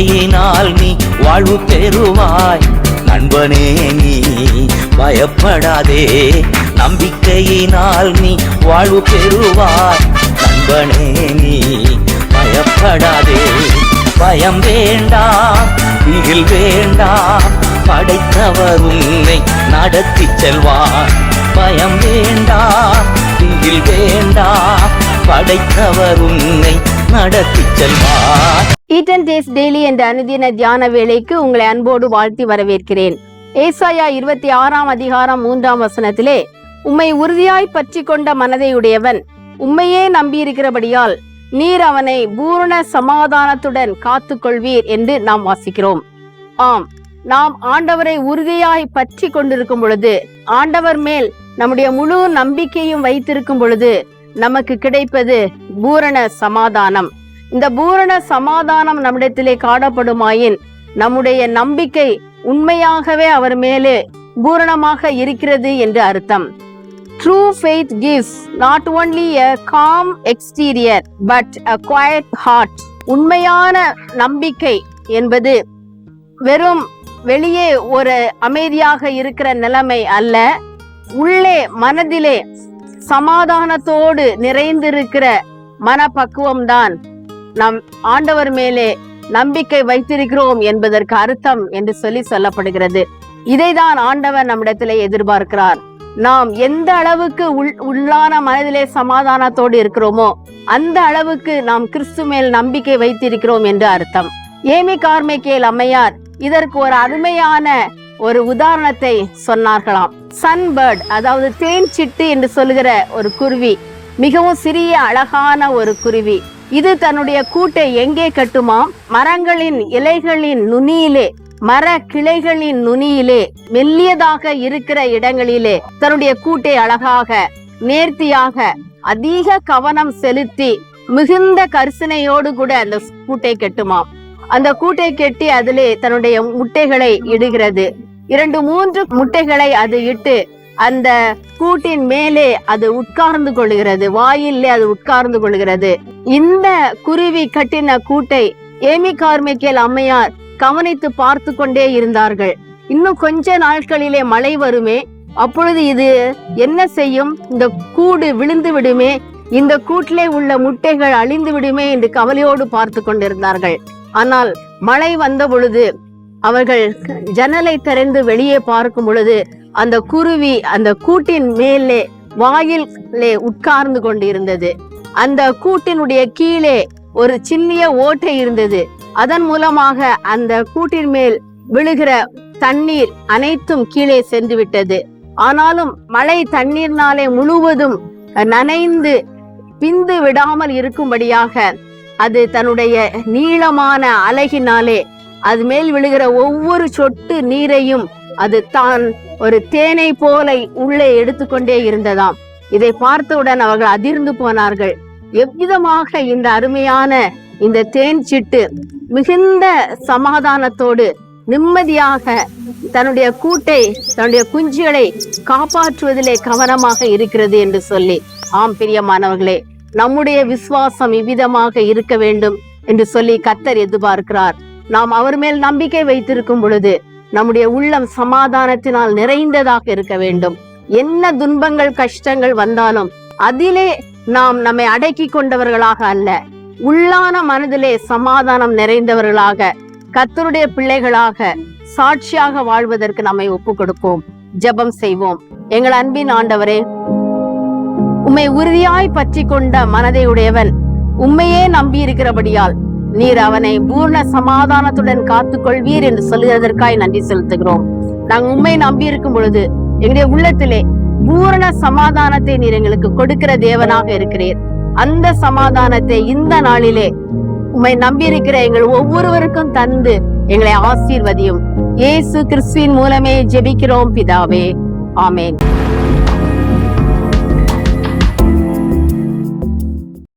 நம்பிக்கையினால் நீ வாழ்வு பெறுவாய். நண்பனே நீ பயப்படாதே. நம்பிக்கையினால் நீ வாழ்வு பெறுவாய். நண்பனே நீ பயப்படாதே. பயம் வேண்டாம் திகில் வேண்டாம். படைத்தவர் உன்னை நடத்தி செல்வார். பயம் வேண்டாம் திகில் வேண்டாம். படைத்தவர் உன்னை நடத்தி செல்வார் ஈட்டன் டேஸ் டெய்லி என்ற அனுதின தியான வேலைக்கு உங்களை அன்போடு வாழ்த்தி வரவேற்கிறேன். ஏசாயா இருபத்தி ஆறாம் அதிகாரம் மூன்றாம் வசனத்திலே உம்மை உறுதியாய் பற்றி கொண்ட மனதையுடையவன் உம்மையே நம்பியிருக்கிறபடியால் நீர் அவனை பூரண சமாதானத்துடன் காத்துக்கொள்வீர் என்று நாம் வாசிக்கிறோம். ஆம் நாம் ஆண்டவரை உறுதியாய் பற்றி கொண்டிருக்கும் பொழுது ஆண்டவர் மேல் நம்முடைய முழு நம்பிக்கையும் வைத்திருக்கும் பொழுது நமக்கு கிடைப்பது பூரண சமாதானம். இந்த பூரண சமாதானம் நம்மிடத்திலே காணப்படுமாயின் நம்முடைய நம்பிக்கை உண்மையாகவே அவர் மேலே பூரணமாக இருக்கிறது என்று அர்த்தம். True faith gives not only a calm exterior but a quiet heart உண்மையான நம்பிக்கை என்பது வெறும் வெளியே ஒரு அமைதியாக இருக்கிற நிலைமை அல்ல உள்ளே மனதிலே சமாதானத்தோடு நிறைந்திருக்கிற மனப்பக்குவம்தான் நம் ஆண்டவர் மேலே நம்பிக்கை வைத்திருக்கிறோம் என்பதற்கு அர்த்தம் என்று சொல்லி சொல்லப்படுகிறது. இதைதான் ஆண்டவர் நம்மிடத்திலே எதிர்பார்க்கிறார். நாம் எந்த அளவுக்கு உள் உள்ளான மனதிலே சமாதானத்தோடு இருக்கிறோமோ அந்த அளவுக்கு நாம் கிறிஸ்து மேல் நம்பிக்கை வைத்திருக்கிறோம் என்று அர்த்தம். ஏமி கார்மைக்கேல் அம்மையார் இதற்கு ஒரு அருமையான ஒரு உதாரணத்தை சொன்னார்களாம். சன்பேர்ட் அதாவது தேன் சிட்டு என்று சொல்லுகிற ஒரு குருவி. மிகவும் சிறிய அழகான ஒரு குருவி. இது தன்னுடைய கூட்டை எங்கே கட்டுமாம் மரங்களின் இலைகளின் நுனியிலே மர கிளைகளின் நுனியிலே மெல்லியதாக இருக்கிற இடங்களிலே தன்னுடைய கூட்டை அழகாக நேர்த்தியாக அதிக கவனம் செலுத்தி மிகுந்த கரிசனையோடு கூட அந்த கூட்டை கட்டுமாம். அந்த கூட்டை கட்டி அதிலே தன்னுடைய முட்டைகளை இடுகிறது. இரண்டு மூன்று முட்டைகளை அது இட்டு அந்த கூட்டின் மேலே அது உட்கார்ந்து கொள்கிறது. வாயிலே அது உட்கார்ந்து கொள்கிறது. இந்த குருவி கட்டின கூட்டை ஏமி கார்மிக்கேல் அம்மையார் கவனித்து பார்த்து கொண்டே இருந்தார்கள். இன்னும் கொஞ்ச நாட்களிலே மழை வருமே அப்பொழுது இது என்ன செய்யும்? இந்த கூடு விழுந்து விடுமே இந்த கூட்டிலே உள்ள முட்டைகள் அழிந்து விடுமே என்று கவலையோடு பார்த்து கொண்டிருந்தார்கள். ஆனால் மழை வந்த பொழுது அவர்கள் ஜன்னலை திறந்து வெளியே பார்க்கும் பொழுது அந்த குருவி அந்த கூட்டின் மேலே வாயிலே உட்கார்ந்து கொண்டிருந்தது. அந்த கூட்டினுடைய கீழே ஒரு சின்னிய ஓட்டை இருந்தது. அதன் மூலமாக அந்த கூட்டின் மேல் விழுகிற தண்ணீர் அனைத்தும் கீழே சென்று விட்டது. ஆனாலும் மழை தண்ணீர்னாலே முழுவதும் நனைந்து பிந்து விடாமல் இருக்கும்படியாக அது தன்னுடைய நீளமான அலகினாலே அது மேல் விழுகிற ஒவ்வொரு சொட்டு நீரையும் அது தான் ஒரு தேனை போல உள்ளே எடுத்துக்கொண்டே இருந்ததாம். இதை பார்த்தவுடன் அவர்கள் அதிர்ந்து போனார்கள். எவ்விதமாக இந்த அருமையான இந்த தேன் சிட்டு மிகுந்த சமாதானத்தோடு நிம்மதியாக தன்னுடைய கூட்டை தன்னுடைய குஞ்சுகளை காப்பாற்றுவதிலே கவனமாக இருக்கிறது என்று சொல்லி. ஆம் பிரியமானவர்களே நம்முடைய விசுவாசம் இவ்விதமாக இருக்க வேண்டும் என்று சொல்லி கத்தர் எதிர்பார்க்கிறார். நாம் அவர் மேல் நம்பிக்கை வைத்திருக்கும் பொழுது நம்முடைய உள்ளம் சமாதானத்தினால் நிறைந்ததாக இருக்க வேண்டும். என்ன துன்பங்கள் கஷ்டங்கள் வந்தாலும் அதிலே நாம் நம்மை அடக்கி கொண்டவர்களாக அல்ல. உள்ளான மனதிலே சமாதானம் நிறைந்தவர்களாக கத்தருடைய பிள்ளைகளாக சாட்சியாக வாழ்வதற்கு நம்மை ஒப்பு கொடுப்போம். ஜெபம் செய்வோம். எங்கள் அன்பின் ஆண்டவரே உம்மை உறுதியாய் பற்றி கொண்ட மனதை உடையவன் உம்மையே நம்பி இருக்கிறபடியால் நீர் அவனை பூர்ண சமாதானத்துடன் காத்துக்கொள்வீர் என்று சொல்லுகிறதற்காய் நன்றி செலுத்துகிறோம். நாங்கள் உண்மை நம்பி இருக்கும் பொழுது எங்களுடைய உள்ளத்திலே பூரண சமாதானத்தை நீர் எங்களுக்கு கொடுக்கிற தேவனாக இருக்கிறீர். அந்த சமாதானத்தை இந்த நாளிலே உண்மை நம்பி இருக்கிற எங்கள் ஒவ்வொருவருக்கும் தந்து எங்களை ஆசீர்வதியும். இயேசு கிறிஸ்துவின் மூலமே ஜெபிக்கிறோம் பிதாவே. ஆமேன்.